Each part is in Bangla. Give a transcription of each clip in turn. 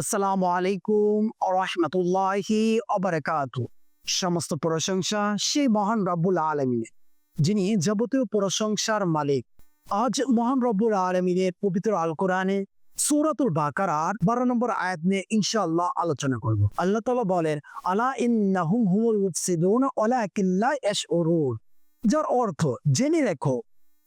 আসসালামু আলাইকুম রহমতুল্লাহি অবরাকাত সমস্ত প্রশংসা সেই মহান রব্বুল আলমিনের, যিনি যাবতীয় প্রশংসার মালিক। আজ মহান রব্বুল আলমিনের পবিত্র আল কোরআনে সূরাতুল বাকারার বারো নম্বর আয়াত নিয়ে ইনশাআল্লাহ আলোচনা করব। আল্লাহ তাআলা বলেন, আলা ইন্নাহুম হুমুল মুফসিদুন ওয়ালাকিন লা ইয়াশউরুন। যার অর্থ, জেনে রেখো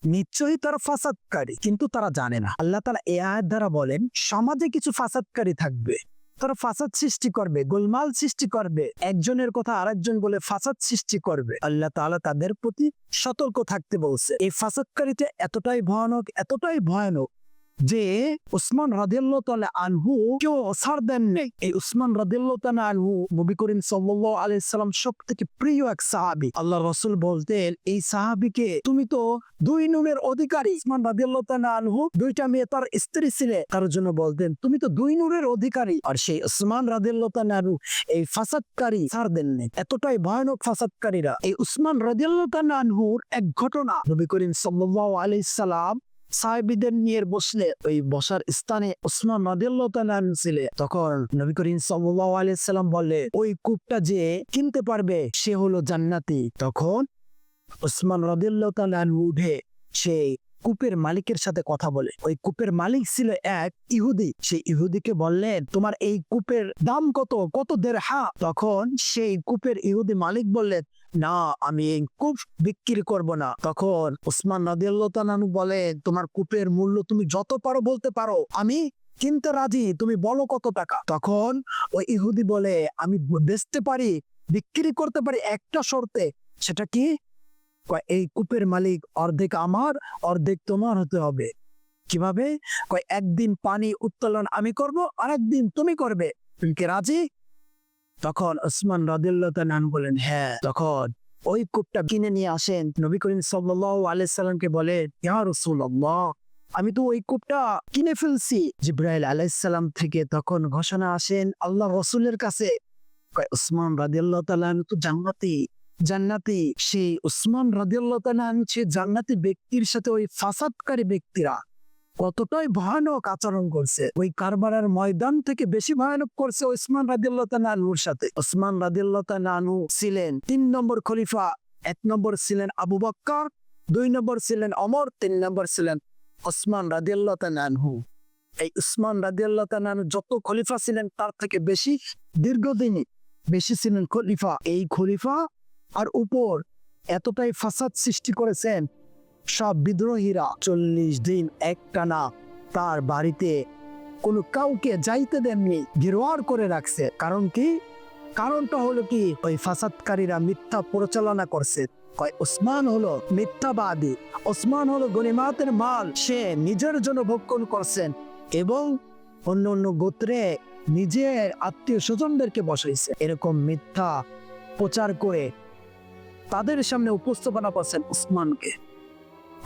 নিশ্চয়ই তারা ফাসাদকারী, কিন্তু তারা জানে না। আল্লাহ তালা এ আয়ের দ্বারা বলেন, সমাজে কিছু ফাসাদকারী থাকবে। তারা ফাসাদ সৃষ্টি করবে, গোলমাল সৃষ্টি করবে, একজনের কথা আরেকজন বলে ফাসাদ সৃষ্টি করবে। আল্লাহ তালা তাদের প্রতি সতর্ক থাকতে বলছে। এই ফাসাদকারীতে এতটাই ভয়ানক এতটাই ভয়ানক যে উসমান রাদিয়াল্লাহু তাআলা আনহু কেউ ছাড় দেন নেই। এই উসমান রাদিয়াল্লাহু তাআলা আনহু নবী করিম সাল্লাল্লাহু আলাইহি সাল্লাম সব থেকে প্রিয় এক সাহাবী। আল্লাহ রাসূল বলতেন, এই সাহাবীকে তুমি তো দুই নুনের অধিকারী। উসমান রাদিয়াল্লাহু তাআলা আনহু দুইটা মেয়ে তার স্ত্রী ছিলেন তার জন্য বলতেন, তুমি তো দুই নূরের অধিকারী। আর সেই উসমান রাদিয়াল্লাহু তাআলা আনহু এই ফাসাদকারী ছাড় দেননি এতটাই ভয়ানক ফাসাদকারীরা। এই উসমান রাদিয়াল্লাহু তাআলা আনহুর এক ঘটনা নবী করিম সাল্লাল্লাহু আলাইহি সাল্লাম সাহেবিদের নিয়ে বসলে, ওই বসার স্থানে ওসমান তাআলা ছিলেন তখন নবী করিম সাল্লাম বললে, ওই কূপটা যে কিনতে পারবে, সে হলো জান্নাতি। তখন ওসমান রাদিয়াল্লাহু তাআলা উঠে সেই কূপের মালিকের সাথে কথা বলে। ওই কূপের মালিক ছিল এক ইহুদি। সেই ইহুদিকে বললেন তোমার এই কূপের দাম কত? কত দেড় হা তখন সেই কূপের ইহুদি মালিক বললেন না, আমি এই কূপ বিক্রি করব না। তখন ওসমান নাদিয়াল্লাহু বলে, তোমার কূপের মূল্য তুমি যত পারো বলতে পারো। আমি কিনতে রাজি, তুমি বলো কত টাকা? তখন ওই ইহুদি বলে, আমি বেচতে পারি, বিক্রি করতে পারি একটা শর্তে। সেটা কি? এই কূপের মালিক অর্ধেক আমার, অর্ধেক তোমার হতে হবে। কীভাবে? কয়, একদিন পানি উত্তোলন আমি করব, আরেকদিন তুমি করবে। তুমি কি রাজি? তখন ওসমান রাদিল্লাহ নান বলেন হ্যাঁ তখন ওই কূপটা কিনে নিয়ে আসেন। নবী করিম সাল্লাল্লাহু আলাইহি সাল্লামকে বলে ইয়া আমি তো ওই কূপটা কিনে ফেলছি। জিব্রাইল আলাইহিস সালাম থেকে তখন ঘোষণা আসেন, আল্লাহ রসুলের কাছে। কয়, ওসমান রাদিয়াল্লাহু তো জান্নাতি জান্নাতি। সেই উসমান রাদিয়াল্লাহু তাআলা সে জান্নাতি ব্যক্তির সাথে ওই ফাসাদকারী ব্যক্তিরা কতটাই ভয়ানক আচরণ করছে। ওই কারবারের ময়দান থেকে বেশি ভয়ানক করছে ওসমান রাদিয়াল্লাহু তাআলা আনহুর সাথে। ওসমান রাদিয়াল্লাহু তাআলা আনহু ছিলেন তিন নম্বর খলিফা, এক নম্বর ছিলেন আবু বক্কর, দুই নম্বর ছিলেন অমর তিন নম্বর ছিলেন ওসমান রাদিয়াল্লাহু তাআলা আনহু। এই উসমান রাদিয়াল্লাহু আনহু যত খলিফা ছিলেন তার থেকে বেশি দীর্ঘদিনই বেশি ছিলেন খলিফা। এই খলিফা আর উপর এতটাই ফাসাদ সৃষ্টি করেছেন সব বিদ্রোহীরা চল্লিশ দিন একটানা তার বাড়িতে কোনো কাউকে যাইতে দেননি, গেরোয়ার করে রাখছে। কারণ কি? কারণটা হলো কি? ওই ফাসাদকারীরা মিথ্যা পরিচালনা করছে। কয়, ওসমান হলো মিথ্যাবাদী। ওসমান হলো গনিমাতের মাল। সে নিজের জন্য ভক্ষণ করছেন এবং অন্য অন্য গোত্রে নিজের আত্মীয় স্বজনদেরকে বসাইছে। এরকম মিথ্যা প্রচার করে তাদের সামনে উপস্থাপনা করছেন উসমানকে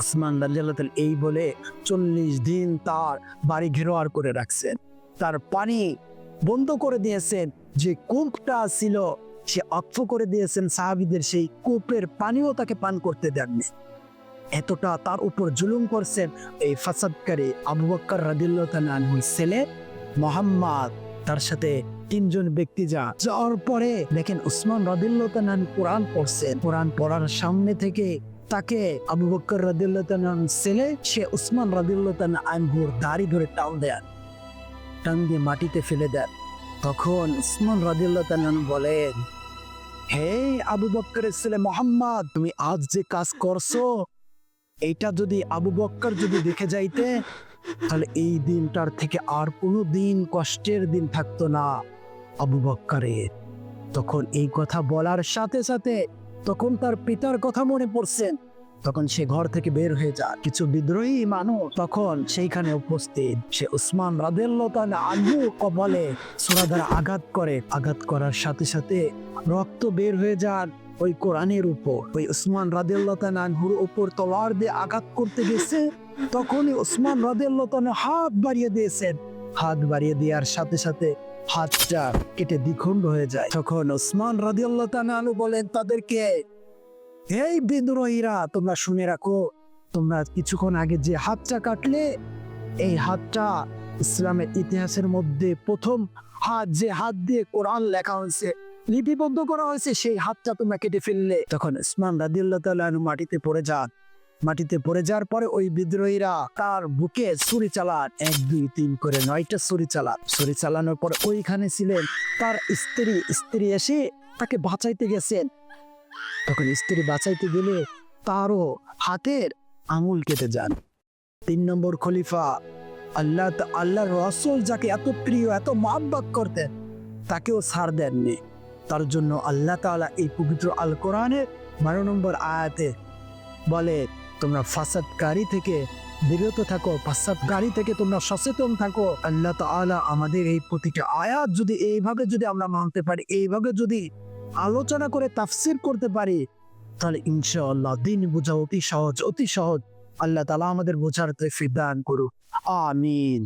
উসমান রাজিয়াল্লাহ এই বলে চল্লিশ দিন তার বাড়ি ঘেরোয়ার করে রাখছেন। তার পানি বন্ধ করে দিয়েছেন, যে কূপটা ছিল সে অক্ষ করে দিয়েছেন সাহাবিদের সেই কূপের পানিও তাকে পান করতে দেননি। এতটা তার উপর জুলুম করছেন এই ফাসাদকারী আবু বক্কর রাদিল্লাহ ছেলে মোহাম্মদ। তার সাথে তিনজন ব্যক্তি যা, যাওয়ার পরে দেখেন উসমান রাদিল্লাহ কোরআন পড়ছেন। কোরআন পড়ার সামনে থেকে তাকে আবু বক্কর রাদিল্লাহ তাআলার ছেলে, সে উসমান রাদিল্লাহ তাআলা আনহুর দাড়ি ধরে টান দেন। টান দিয়ে মাটিতে ফেলে দেন। তখন উসমান রাদিল্লাহ তাআলা বলেন হে আবু বক্করের ছেলে মোহাম্মদ, তুমি আজ যে কাজ করছ, এইটা যদি আবু বক্কর যদি দেখে যাইতে, তাহলে এই দিনটার থেকে আর কোনো দিন কষ্টের দিন থাকতো না আবু বক্করের তখন এই কথা বলার সাথে সাথে তখন তার পিতার কথা মনে পড়ছে। তখন সে ঘর থেকে বের হয়ে যায়। কিছু বিদ্রোহী মানুষ তখন সেইখানে উপস্থিত। সে উসমান রাদেল্লাহ আনহু কবলে দ্বারা আঘাত করে। আঘাত করার সাথে সাথে রক্ত বের হয়ে যান ওই কোরআনের উপর। ওই উসমান রাদেল্লাহ আনহুর উপর তলার দিয়ে আঘাত করতে গেছে। তখনই উসমান রাদেল্লাহ হাত বাড়িয়ে দিয়েছেন। হাত বাড়িয়ে দেওয়ার সাথে সাথে হাতটা কেটে দ্বিখণ্ড হয়ে যায়। তখন ওসমান রাদিয়াল্লাহু আনহু বলেন, তাদেরকে, এই বিদ্রোহীরা তোমরা শুনে রাখো, তোমরা কিছুক্ষণ আগে যে হাতটা কাটলে, এই হাতটা ইসলামের ইতিহাসের মধ্যে প্রথম হাত যে হাত দিয়ে কোরআন লেখা হয়েছে, লিপিবদ্ধ করা হয়েছে, সেই হাতটা তোমরা কেটে ফেললে। তখন ইসমান রাদিউল্লাহ তাআলা মাটিতে পড়ে যান। মাটিতে পড়ে যাওয়ার পরে ওই বিদ্রোহীরা তার বুকে ছুরি চালান। এক, দুই, তিন করে নয়টা ছুরি চালান। ছুরি চালানোর পর ওইখানে ছিলেন তার স্ত্রী। স্ত্রী এসে তাকে বাঁচাইতে গেছেন। তখন স্ত্রী বাঁচাইতে গেলে তারও হাতের আঙুল কেটে যান। তিন নম্বর খলিফা আল্লাহ আল্লাহর রসুল যাকে এত প্রিয়, এত মহাব্বত করতেন, তাকেও ছাড় দেননি। তার জন্য আল্লাহ তাআলা এই পবিত্র আল কোরআনের বারো নম্বর আয়াতে বলে তোমরা ফাসাদকারী থেকে বিরত থাকো, ফাসাদকারী থেকে তোমরা সচেতন থাকো। আল্লাহ তালা আমাদের এই প্রতিটা আয়াত যদি এইভাবে যদি আমরা মানতে পারি, এইভাবে যদি আলোচনা করে, তাফসির করতে পারি, তাহলে ইনশাআল্লাহ দিন বোঝা অতি সহজ অতি সহজ। আল্লাহ তালা আমাদের বোঝার তৌফিক দান করুক। আমিন।